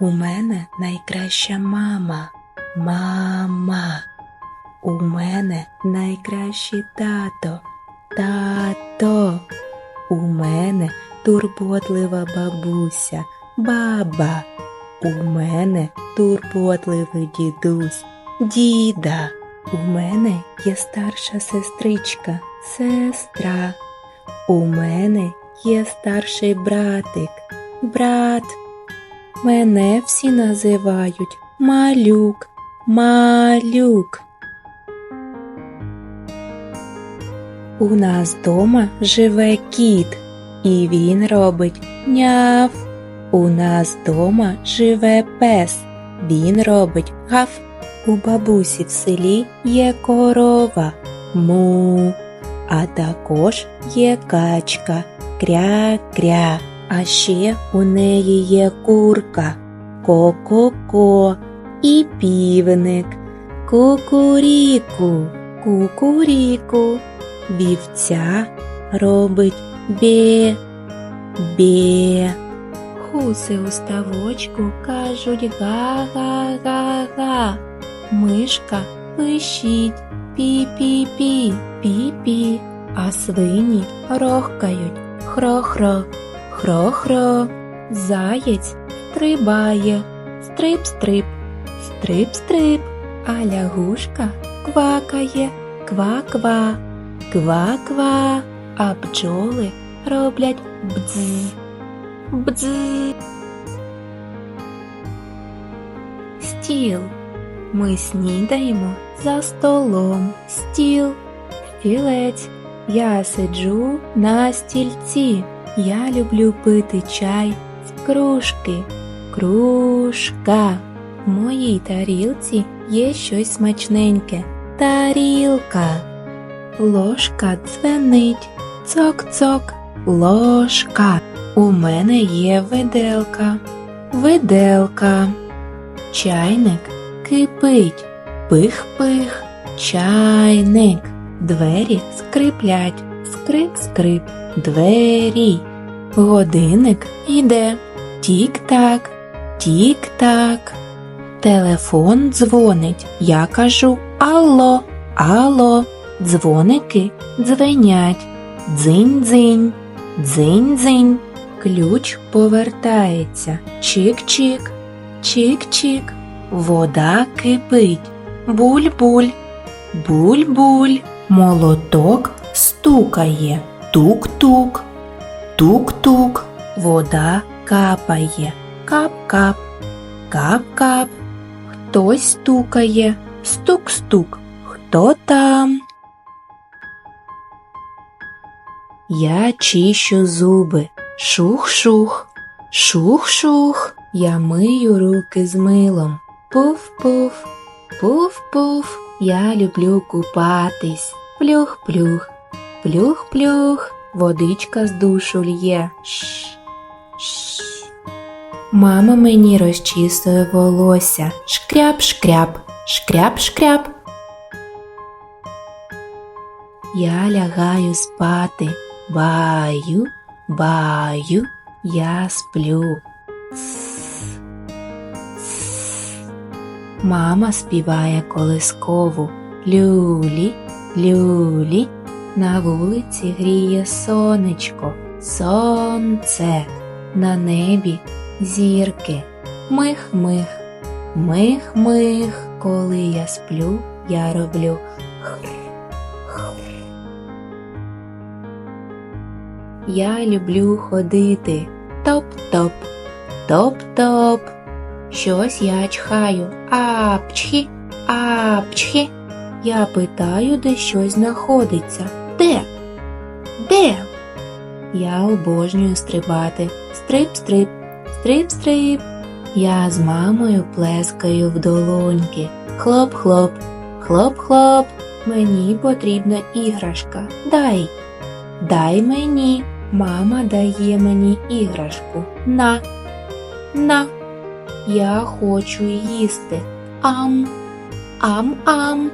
У мене найкраща мама. Мама. У мене найкращий тато. Тато. У мене турботлива бабуся. Баба. У мене турботливий дідусь. Діда. У мене є старша сестричка. Сестра. У мене є старший братик. Брат. Мене всі називають малюк, малюк. У нас дома живе кіт, і він робить няв. У нас дома живе пес, він робить гав. У бабусі в селі є корова, му, а також є качка, кря-кря. А ще у неї є курка, ко-ко-ко і півник, кукуріку, кукуріку. Вівця робить бє, бє. Гуси у ставочку кажуть га-га-га-га. Мишка пищить пі-пі-пі, пі-пі, а свині рохкають хро-хро. Хро-хро, заєць стрибає, стрип-стрип, стрип-стрип, а лягушка квакає, ква-ква, ква-ква, а бджоли роблять бдз, бдз. Стіл. Ми снідаємо за столом. Стіл, стілець. Я сиджу на стільці. Я люблю пити чай з кружки. Кружка. В моїй тарілці є щось смачненьке. Тарілка. Ложка дзвенить. Цок-цок. Ложка. У мене є виделка. Виделка. Чайник кипить. Пих-пих. Чайник. Двері скриплять. Скрип-скрип. Двері. Годинник іде. Тік-так, тік-так. Телефон дзвонить. Я кажу Алло, алло. Дзвоники дзвенять. Дзинь-дзинь, дзинь-дзинь. Ключ повертається. Чик-чик, чик-чик. Вода кипить. Буль-буль, буль-буль. Молоток стукає. Тук-тук, тук-тук, вода капає. Кап-кап, кап-кап. Хтось стукає. Стук-стук. Хто там? Я чищу зуби. Шух-шух, шух-шух. Я мию руки з милом. Пуф-пуф, пуф-пуф. Я люблю купатись. Плюх-плюх. Плюх-плюх, водичка з душу лє. Мама мені розчісує волосся. Шкряп-шкряп, шкряп-шкряп. Я лягаю спати. Баю, баю, я сплю. Тс, тс. Мама співає колискову. Люлі, люлі. На вулиці гріє сонечко, сонце, на небі зірки. Мих-мих, мих-мих, коли я сплю, я роблю хр. Я люблю ходити. Топ-топ, топ-топ. Щось я чхаю. Апчхі, апчхі. Я питаю, де щось знаходиться. Де? Де? Я обожнюю стрибати. Стрип-стрип, стрип-стрип. Я з мамою плескаю в долоньки. Хлоп-хлоп, хлоп-хлоп. Мені потрібна іграшка. Дай. Дай мені. Мама дає мені іграшку. На. На. Я хочу їсти. Ам. Ам-ам.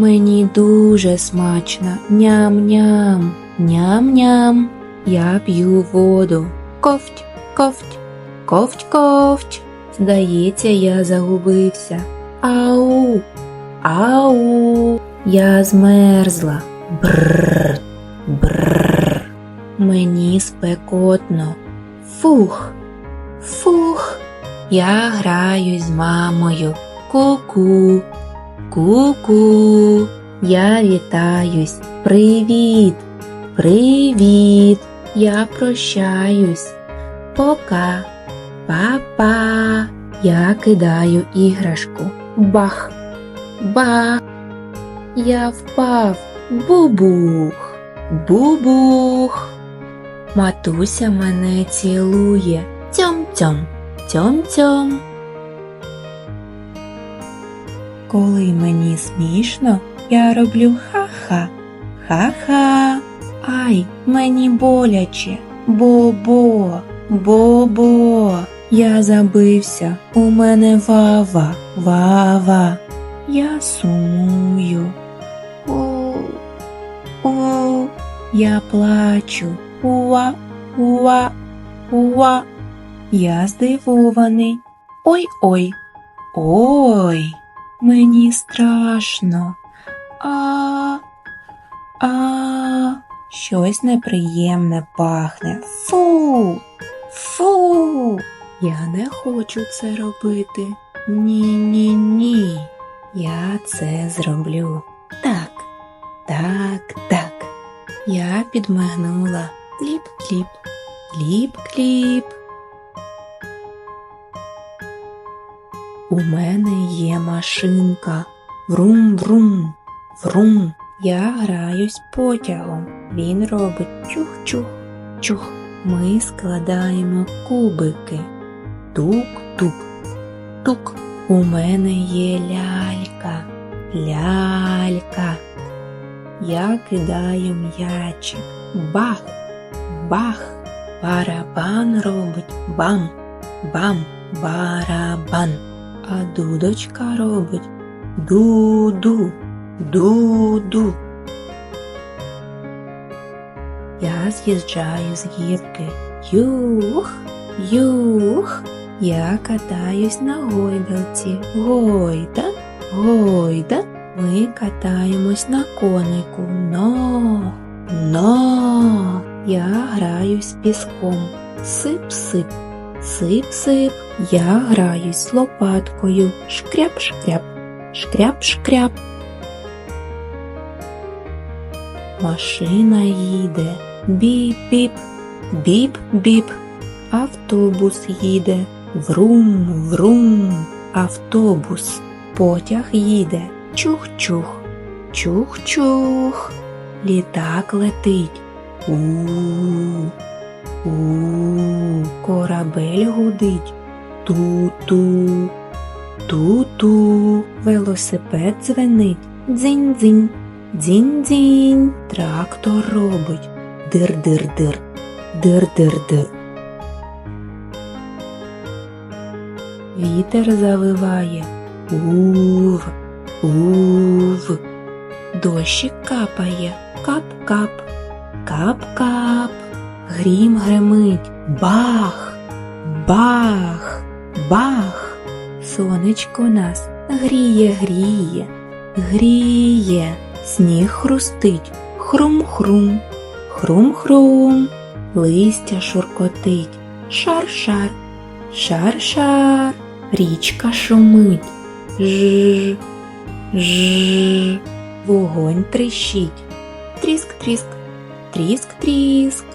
Мені дуже смачно. Ням-ням, ням-ням. Я п'ю воду. Ковть, ковть, ковть, ковть. Здається, я загубився. Ау, ау, я змерзла. Бррр, бррр. Мені спекотно. Фух, фух. Я граюсь з мамою. Ку-ку, ку-ку. Я вітаюсь. Привіт, привіт. Я прощаюсь. Пока, па-па. Я кидаю іграшку. Бах, бах. Я впав. Бубух, бубух. Матуся мене цілує. Тьом-тьом, тьом-тьом. Коли мені смішно, я роблю ха-ха, ха-ха. Ай, мені боляче. Бо-бо, бо-бо. Я забився, у мене вава, вава. Я сумую. У, у, я плачу. Уа, уа, уа. Я здивований. Ой-ой, ой, мені страшно. А, а, щось неприємне пахне. Фу, фу. Я не хочу це робити. Ні, ні, ні. Я це зроблю. Так, так, так. Я підмигнула. Кліп-кліп, кліп-кліп. У мене є машинка. Врум-врум, врум. Я граюсь потягом. Він робить чух-чух, чух. Ми складаємо кубики. Тук-тук, тук. У мене є лялька, лялька. Я кидаю м'ячик. Бах, бах. Барабан робить бам, бам, барабан. А дудочка робить ду-ду, ду-ду. Я з'їжджаю з гірки. Юх, юх. Я катаюсь на гойдалці. Гойда, гойда. Ми катаємось на конику. Но, но. Я граюсь з піском. Сип-сип, сип-сип. Я граюсь лопаткою. Шкряп-шкряп, шкряп-шкряп. Машина їде. Біп-біп, біп-біп. Автобус їде. Врум, врум. Автобус. Потяг їде. Чух-чух, чух-чух. Літак летить. У, корабель гудить. Ту-ту, ту-ту. Велосипед дзвенить. Дзинь-дзинь, дзінь-дзінь. Трактор робить. Дир-дир-дир, дир-дир-дир. Вітер завиває. Ув, ув. Дощик капає. Кап-кап, кап-кап. Грім гремить. Бах, бах, бах. Сонечко нас гріє, гріє, гріє. Сніг хрустить. Хрум-хрум, хрум-хрум. Листя шуркотить. Шар-шар, шар-шар. Річка шумить. Ж, ж, вогонь тріщить. Тріск-тріск, тріск-тріск.